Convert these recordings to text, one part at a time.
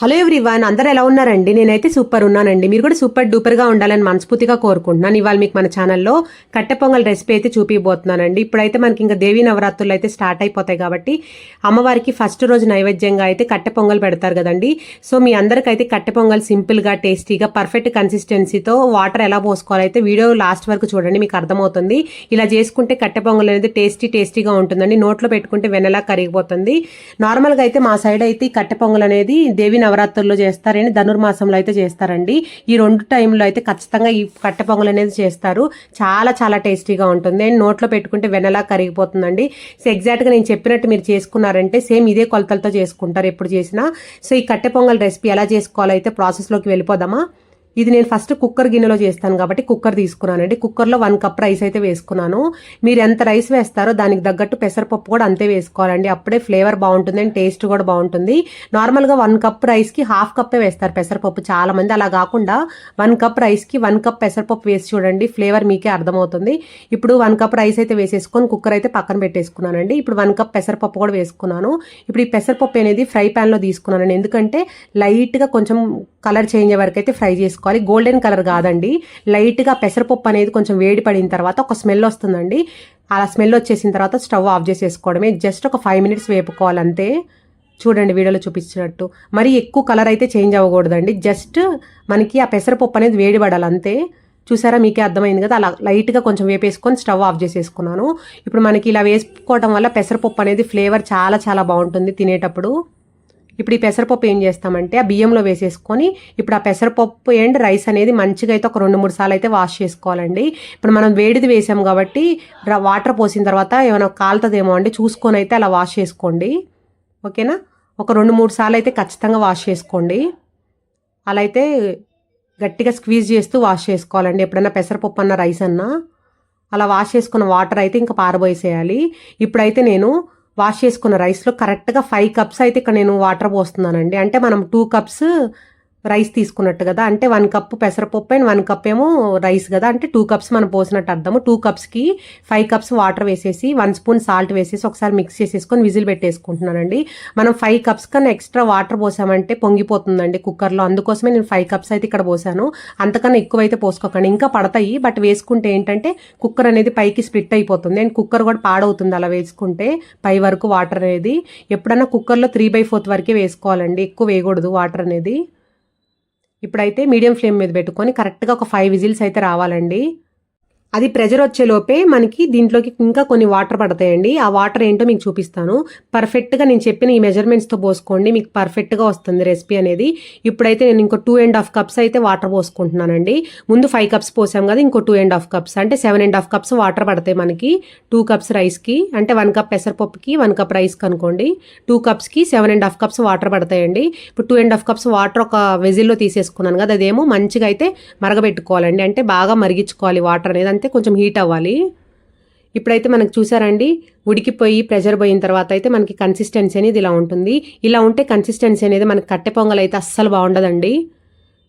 Hello everyone అందరూ ఎలా ఉన్నారండి? నేనైతే సూపర్ ఉన్నానండి. మీరు కూడా సూపర్ డూపర్గా ఉండాలని మనస్ఫూర్తిగా కోరుకుంటున్నాను. ఇవాళ మీకు మన ఛానల్లో కట్టె పొంగల్ రెసిపీ అయితే చూపిపోతున్నానండి ఇప్పుడైతే మనకి ఇంకా దేవీ నవరాత్రులు అయితే స్టార్ట్ అయిపోతాయి కాబట్టి అమ్మవారికి ఫస్ట్ రోజు నైవేద్యంగా అయితే కట్టె పొంగల్ పెడతారు కదండి. సో మీ అందరికైతే కట్టె పొంగల్ సింపుల్గా టేస్టీగా పర్ఫెక్ట్ కన్సిస్టెన్సీతో వాటర్ ఎలా పోసుకోవాలైతే వీడియో లాస్ట్ వరకు చూడండి మీకు అర్థమవుతుంది. ఇలా చేసుకుంటే కట్టె పొంగల్ అనేది టేస్టీ టేస్టీగా ఉంటుందండి. నోట్లో పెట్టుకుంటే వెనలా కరిగిపోతుంది. నార్మల్గా అయితే మా సైడ్ అయితే కట్టె పొంగల్ అనేది దేవి నవరాత్రుల్లో చేస్తారని ధనుర్మాసంలో అయితే చేస్తారండి. ఈ రెండు టైంలో అయితే ఖచ్చితంగా ఈ కట్టె పొంగల్ అనేది చేస్తారు. చాలా చాలా టేస్టీగా ఉంటుంది. అండ్ నోట్లో పెట్టుకుంటే వెనలా కరిగిపోతుందండి. సో ఎగ్జాక్ట్గా నేను చెప్పినట్టు మీరు చేసుకున్నారంటే సేమ్ ఇదే కొలతలతో చేసుకుంటారు ఎప్పుడు చేసినా. సో ఈ కట్టె పొంగల్ రెసిపీ ఎలా చేసుకోవాలో అయితే ప్రాసెస్లోకి వెళ్ళిపోదామా? ఇది నేను ఫస్ట్ కుక్కర్ గిన్నెలో చేస్తాను కాబట్టి కుక్కర్ తీసుకున్నానండి. కుక్కర్లో వన్ కప్ రైస్ అయితే వేసుకున్నాను. మీరు ఎంత రైస్ వేస్తారో దానికి తగ్గట్టు పెసరపప్పు కూడా అంతే వేసుకోవాలండి. అప్పుడే ఫ్లేవర్ బాగుంటుంది అండ్ టేస్ట్ కూడా బాగుంటుంది. నార్మల్గా వన్ కప్ రైస్కి హాఫ్ కప్పే వేస్తారు పెసరపప్పు. చాలా మంది అలా కాకుండా వన్ కప్ రైస్కి వన్ కప్ పెసరపప్పు వేసి చూడండి ఫ్లేవర్ మీకే అర్థమవుతుంది. ఇప్పుడు వన్ కప్ రైస్ అయితే వేసేసుకొని కుక్కర్ అయితే పక్కన పెట్టేసుకున్నానండి. ఇప్పుడు వన్ కప్ పెసరపప్పు కూడా వేసుకున్నాను. ఇప్పుడు ఈ పెసరపప్పు అనేది ఫ్రై ప్యాన్లో తీసుకున్నానండి. ఎందుకంటే లైట్గా కొంచెం కలర్ చేంజ్ వరకు అయితే ఫ్రై చేసుకోవాలి. గోల్డెన్ కలర్ కాదండి. లైట్గా పెసరపప్పు అనేది కొంచెం వేడి పడిన తర్వాత ఒక స్మెల్ వస్తుందండి. అలా స్మెల్ వచ్చేసిన తర్వాత స్టవ్ ఆఫ్ చేసేసుకోవడమే. జస్ట్ ఒక ఫైవ్ మినిట్స్ వేపుకోవాలి అంతే చూడండి వీడియోలో చూపించినట్టు. మరి ఎక్కువ కలర్ అయితే చేంజ్ అవ్వకూడదండి. జస్ట్ మనకి ఆ పెసరపప్పు అనేది వేడి పడాలి అంతే చూసారా మీకే అర్థమైంది కదా? అలా లైట్గా కొంచెం వేపేసుకొని స్టవ్ ఆఫ్ చేసేసుకున్నాను. ఇప్పుడు మనకి ఇలా వేసుకోవడం వల్ల పెసరపప్పు అనేది ఫ్లేవర్ చాలా చాలా బాగుంటుంది తినేటప్పుడు. ఇప్పుడు ఈ పెసరపప్పు ఏం చేస్తామంటే ఆ బియ్యంలో వేసేసుకొని ఇప్పుడు ఆ పెసరపప్పు అండ్ రైస్ అనేది మంచిగా అయితే ఒక రెండు మూడు సార్లు అయితే వాష్ చేసుకోవాలండి. ఇప్పుడు మనం వేడిది వేసాం కాబట్టి వాటర్ పోసిన తర్వాత ఏమైనా కాలుతుందేమో అండి చూసుకొని అయితే అలా వాష్ చేసుకోండి. ఓకేనా? ఒక రెండు మూడు సార్లు అయితే ఖచ్చితంగా వాష్ చేసుకోండి. అలా అయితే గట్టిగా స్క్వీజ్ చేస్తూ వాష్ చేసుకోవాలండి. ఎప్పుడైనా పెసరపప్పు అన్న రైస్ అన్నా. అలా వాష్ చేసుకున్న వాటర్ అయితే ఇంకా పారబోసేయాలి ఇప్పుడైతే నేను వాష్ చేసుకున్న రైస్లో కరెక్ట్గా ఫైవ్ కప్స్ అయితే ఇక్కడ నేను వాటర్ పోస్తున్నానండి. అంటే మనం టూ కప్స్ రైస్ తీసుకున్నట్టు కదా. అంటే వన్ కప్ పెసరపప్పు అండ్ వన్ కప్ ఏమో రైస్ కదా. అంటే టూ కప్స్ మనం పోసినట్టు అర్థము. టూ కప్స్కి ఫైవ్ కప్స్ వాటర్ వేసేసి వన్ స్పూన్ సాల్ట్ వేసేసి ఒకసారి మిక్స్ చేసేసుకొని విజిల్ పెట్టేసుకుంటున్నానండి. మనం ఫైవ్ కప్స్ కన్నా ఎక్స్ట్రా వాటర్ పోసామంటే పొంగిపోతుందండి కుక్కర్లో. అందుకోసమే నేను ఫైవ్ కప్స్ అయితే ఇక్కడ పోసాను. అంతకన్నా ఎక్కువ అయితే పోసుకోకండి. ఇంకా పడతాయి బట్ వేసుకుంటే ఏంటంటే కుక్కర్ అనేది పైకి స్ప్లిట్ అయిపోతుంది. అండ్ కుక్కర్ కూడా పాడవుతుంది అలా వేసుకుంటే పై వరకు వాటర్ అనేది. ఎప్పుడన్నా కుక్కర్లో త్రీ బై ఫోర్త్ వరకే వేసుకోవాలండి. ఎక్కువ వేయకూడదు వాటర్ అనేది. ఇప్పుడైతే మీడియం ఫ్లేమ్ మీద పెట్టుకొని కరెక్ట్గా ఒక ఫైవ్ విజిల్స్ అయితే రావాలండి. అది ప్రెజర్ వచ్చేలోపే మనకి దీంట్లోకి ఇంకా కొన్ని వాటర్ పడతాయండి. ఆ వాటర్ ఏంటో మీకు చూపిస్తాను. పర్ఫెక్ట్గా నేను చెప్పిన ఈ మెజర్మెంట్స్తో పోసుకోండి. మీకు పర్ఫెక్ట్గా వస్తుంది రెసిపీ అనేది. ఇప్పుడైతే నేను ఇంకో టూ అండ్ హాఫ్ కప్స్ అయితే వాటర్ పోసుకుంటున్నానండి. ముందు ఫైవ్ కప్స్ పోసాం కదా ఇంకో టూ అండ్ హాఫ్ కప్స్ అంటే seven and half cups water పడతాయి మనకి. టూ కప్స్ రైస్కి అంటే వన్ కప్ పెసరపప్పుకి వన్ కప్ రైస్కి అనుకోండి. Two కప్స్కి seven and half cups water పడతాయండి. ఇప్పుడు two and half cups water ఒక వెజిల్లో తీసేసుకున్నాను కదా అదేమో మంచిగా అయితే మరగబెట్టుకోవాలండి. అంటే బాగా మరిగించుకోవాలి వాటర్ అనేది. అంతే కొంచెం హీట్ అవ్వాలి. ఇప్పుడైతే మనకు చూసారండి ఉడికిపోయి ప్రెషర్ పోయిన తర్వాత అయితే మనకి కన్సిస్టెన్సీ అనేది ఇలా ఉంటుంది. ఇలా ఉంటే కన్సిస్టెన్సీ అనేది మనకి కట్టె పొంగల్ అయితే అస్సలు బాగుండదండి.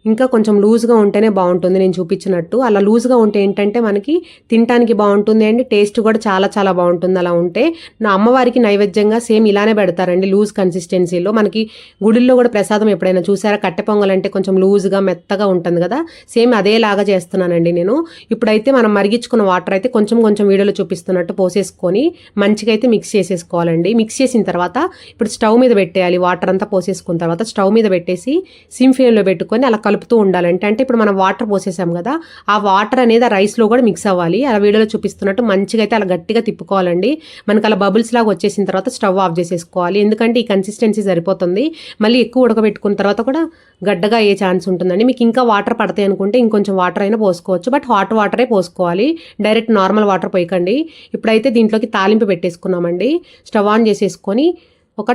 ఇంకా కొంచెం లూజ్గా ఉంటేనే బాగుంటుంది. నేను చూపించినట్టు. అలా లూజ్గా ఉంటే ఏంటంటే మనకి తినడానికి బాగుంటుంది అండి టేస్ట్ కూడా చాలా చాలా బాగుంటుంది. అలా ఉంటే నా అమ్మవారికి నైవేద్యంగా సేమ్ ఇలానే పెడతారండి లూజ్ కన్సిస్టెన్సీలో. మనకి గుడిల్లో కూడా ప్రసాదం ఎప్పుడైనా చూసారా? కట్టె పొంగల్ అంటే కొంచెం లూజ్గా మెత్తగా ఉంటుంది కదా? సేమ్ అదేలాగా చేస్తున్నానండి నేను. ఇప్పుడైతే మనం మరిగించుకున్న వాటర్ అయితే కొంచెం కొంచెం వీడియోలో చూపిస్తున్నట్టు పోసేసుకొని మంచిగా అయితే మిక్స్ చేసేసుకోవాలండి. మిక్స్ చేసిన తర్వాత ఇప్పుడు స్టవ్ మీద పెట్టేయాలి. వాటర్ అంతా పోసేసుకున్న తర్వాత స్టవ్ మీద పెట్టేసి సిమ్ ఫ్లేమ్లో పెట్టుకొని అలా కలుపుతూ ఉండాలంటే అంటే ఇప్పుడు మనం వాటర్ పోసేసాం కదా ఆ వాటర్ అనేది ఆ రైస్లో కూడా మిక్స్ అవ్వాలి. అలా వీడియోలో చూపిస్తున్నట్టు మంచిగా అయితే అలా గట్టిగా తిప్పుకోవాలండి. మనకు అలా బబుల్స్ లాగా వచ్చేసిన తర్వాత స్టవ్ ఆఫ్ చేసేసుకోవాలి. ఎందుకంటే ఈ కన్సిస్టెన్సీ సరిపోతుంది. మళ్ళీ ఎక్కువ ఉడకబెట్టుకున్న తర్వాత కూడా గడ్డగా అయ్యే ఛాన్స్ ఉంటుందండి. మీకు ఇంకా వాటర్ పడతాయి అనుకుంటే ఇంకొంచెం వాటర్ అయినా పోసుకోవచ్చు. బట్ హాట్ వాటరే పోసుకోవాలి. డైరెక్ట్ నార్మల్ వాటర్ పోయకండి. ఇప్పుడైతే దీంట్లోకి తాలింపు పెట్టేసుకున్నామండి. స్టవ్ ఆన్ చేసేసుకొని ఒక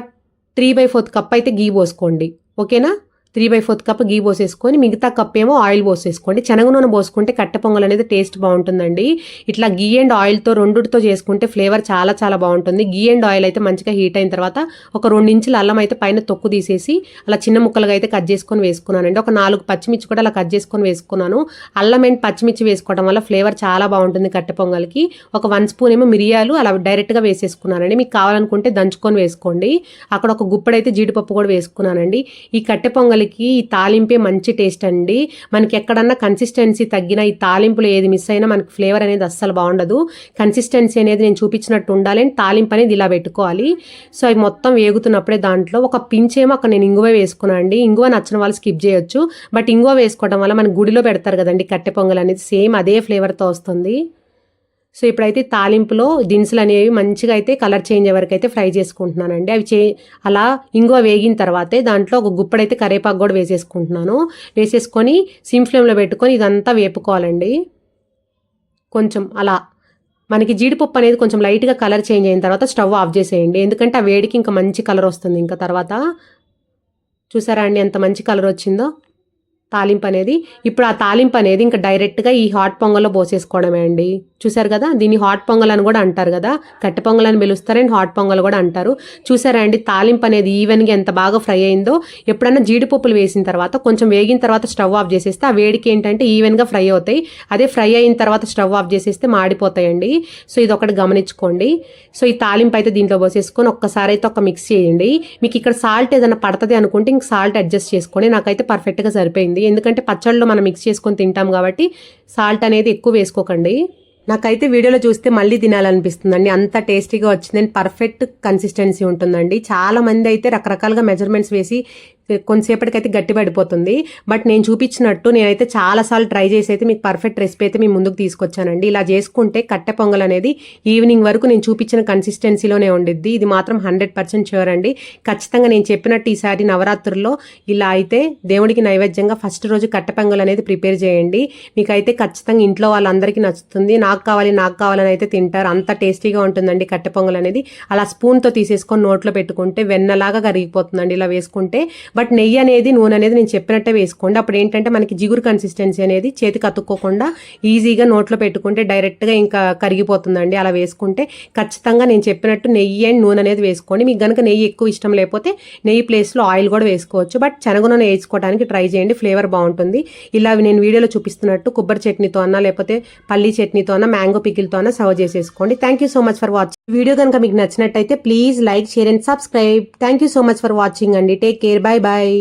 త్రీ బై ఫోర్త్ కప్ అయితే గీ పోసుకోండి. ఓకేనా? Three by fourth cup ghee పోసేసుకొని మిగతా కప్ ఏమో ఆయిల్ పోసేసుకోండి. శనగ నూనె పోసుకుంటే కట్టె పొంగల్ అనేది టేస్ట్ బాగుంటుందండి. ఇట్లా గీ అండ్ ఆయిల్తో రెండుతో చేసుకుంటే ఫ్లేవర్ చాలా చాలా బాగుంటుంది. గీ అండ్ ఆయిల్ అయితే మంచిగా హీట్ అయిన తర్వాత ఒక రెండు ఇంచుల అల్లం అయితే పైన తొక్కు తీసేసి అలా చిన్న ముక్కలుగా అయితే కట్ చేసుకొని వేసుకున్నానండి. ఒక నాలుగు పచ్చిమిర్చి కూడా అలా కట్ చేసుకొని వేసుకున్నాను. అల్లం అండ్ పచ్చిమిర్చి వేసుకోవడం వల్ల ఫ్లేవర్ చాలా బాగుంటుంది కట్టె పొంగల్కి. ఒక వన్ స్పూన్ ఏమో మిరియాలు అలా డైరెక్ట్గా వేసేసుకున్నానండి. మీకు కావాలనుకుంటే దంచుకొని వేసుకోండి. అక్కడ ఒక గుప్పడైతే జీడిపప్పు కూడా వేసుకున్నానండి. ఈ కట్టె పొంగలికి ఈ తాలింపే మంచి టేస్ట్ అండి. మనకి ఎక్కడన్నా కన్సిస్టెన్సీ తగ్గిన ఈ తాలింపులో ఏది మిస్ అయినా మనకి ఫ్లేవర్ అనేది అస్సలు బాగుండదు. కన్సిస్టెన్సీ అనేది నేను చూపించినట్టు ఉండాలి అండ్ తాలింపు అనేది ఇలా పెట్టుకోవాలి. సో అవి మొత్తం వేగుతున్నప్పుడే దాంట్లో ఒక పించేమో అక్కడ నేను ఇంగువ వేసుకున్నాను అండి. ఇంగువ నచ్చిన వాళ్ళు స్కిప్ చేయొచ్చు. బట్ ఇంగువ వేసుకోవడం వల్ల మన గుడిలో పెడతారు కదండి కట్టె పొంగల్ అనేది సేమ్ అదే ఫ్లేవర్తో వస్తుంది. సో ఇప్పుడైతే తాలింపులో దినుసులు అనేవి మంచిగా అయితే కలర్ చేంజ్ వరకు అయితే ఫ్రై చేసుకుంటున్నానండి. అవి చే అలా ఇంగువ వేగిన తర్వాతే దాంట్లో ఒక గుప్పడైతే కరేపాకు కూడా వేసేసుకుంటున్నాను. వేసేసుకొని సిమ్ ఫ్లేమ్లో పెట్టుకొని ఇదంతా వేపుకోవాలండి. కొంచెం అలా. మనకి జీడిపప్పు అనేది కొంచెం లైట్గా కలర్ చేంజ్ అయిన తర్వాత స్టవ్ ఆఫ్ చేసేయండి. ఎందుకంటే ఆ వేడికి ఇంకా మంచి కలర్ వస్తుంది. ఇంకా తర్వాత చూసారా అండి ఎంత మంచి కలర్ వచ్చిందో? తాలింపు అనేది ఇప్పుడు ఆ తాలింపు అనేది ఇంకా డైరెక్ట్గా ఈ హాట్ పొంగల్లో పోసేసుకోవడమే అండి. చూసారు కదా? దీన్ని హాట్ పొంగల్ అని కూడా అంటారు కదా? కట్టె పొంగల్ అని పిలుస్తారు అండ్ హాట్ పొంగల్ కూడా అంటారు. చూసారా అండి? తాలింపు అనేది ఈవెన్గా ఎంత బాగా ఫ్రై అయిందో. ఎప్పుడన్నా జీడిపప్పులు వేసిన తర్వాత కొంచెం వేగిన తర్వాత స్టవ్ ఆఫ్ చేసేస్తే ఆ వేడికి ఏంటంటే ఈవెన్గా ఫ్రై అవుతాయి. అదే ఫ్రై అయిన తర్వాత స్టవ్ ఆఫ్ చేసేస్తే మాడిపోతాయండి. సో ఇది ఒకటి గమనించుకోండి. సో ఈ తాలింపు అయితే దీంట్లో పోసేసుకొని ఒక్కసారి అయితే ఒక మిక్స్ చేయండి. మీకు ఇక్కడ సాల్ట్ ఏదైనా పడుతుంది అనుకుంటే ఇంక సాల్ట్ అడ్జస్ట్ చేసుకోండి. నాకైతే పర్ఫెక్ట్గా సరిపోయింది. ఎందుకంటే పచ్చళ్ళు మనం మిక్స్ చేసుకొని తింటాం కాబట్టి సాల్ట్ అనేది ఎక్కువ వేసుకోకండి. నాకైతే వీడియోలో చూస్తే మళ్ళీ తినాలనిపిస్తుందండి. అంత టేస్టీగా వచ్చింది. పర్ఫెక్ట్ కన్సిస్టెన్సీ ఉంటుందండి. చాలా మంది అయితే రకరకాలుగా మెజర్మెంట్స్ వేసి కొంతసేపటికైతే గట్టి పడిపోతుంది. బట్ నేను చూపించినట్టు నేనైతే చాలాసార్లు ట్రై చేసి అయితే మీకు పర్ఫెక్ట్ రెసిపీ అయితే మీ ముందుకు తీసుకొచ్చానండి. ఇలా చేసుకుంటే కట్టె పొంగల్ అనేది ఈవినింగ్ వరకు నేను చూపించిన కన్సిస్టెన్సీలోనే ఉండిద్ది. ఇది మాత్రం హండ్రెడ్ పర్సెంట్ షూర్ అండి. ఖచ్చితంగా నేను చెప్పినట్టు ఈసారి నవరాత్రుల్లో ఇలా అయితే దేవుడికి నైవేద్యంగా ఫస్ట్ రోజు కట్టె పొంగల్ అనేది ప్రిపేర్ చేయండి. మీకైతే ఖచ్చితంగా ఇంట్లో వాళ్ళందరికీ నచ్చుతుంది. నాకు కావాలి నాకు కావాలని అయితే తింటారు. అంత టేస్టీగా ఉంటుందండి కట్టె పొంగల్ అనేది. అలా స్పూన్తో తీసేసుకొని నోట్లో పెట్టుకుంటే వెన్నలాగా కరిగిపోతుందండి ఇలా వేసుకుంటే. బట్ నెయ్యి అనేది నూనె అనేది నేను చెప్పినట్టే వేసుకోండి. అప్పుడు ఏంటంటే మనకి జిగురు కన్సిస్టెన్సీ అనేది చేతికి అతుక్కోకుండా ఈజీగా నోట్లో పెట్టుకుంటే డైరెక్ట్గా ఇంకా కరిగిపోతుందండి అలా వేసుకుంటే. ఖచ్చితంగా నేను చెప్పినట్టు నెయ్యి అండ్ నూనె అనేది వేసుకోండి. మీకు కనుక నెయ్యి ఎక్కువ ఇష్టం లేకపోతే నెయ్యి ప్లేస్లో ఆయిల్ కూడా వేసుకోవచ్చు. బట్ శనగ నూనె వేసుకోవడానికి ట్రై చేయండి ఫ్లేవర్ బాగుంటుంది. ఇలా నేను వీడియోలో చూపిస్తున్నట్టు కొబ్బరి చట్నీతో అన్నా లేకపోతే పల్లీ చట్నీతో అన్నా మ్యాంగో పికిల్తో సర్వ్ చేసేసుకోండి. Thank you so much for watching video కనుక మీకు నచ్చినట్టయితే please like share and subscribe thank you so much for watching అండి. Take care bye bye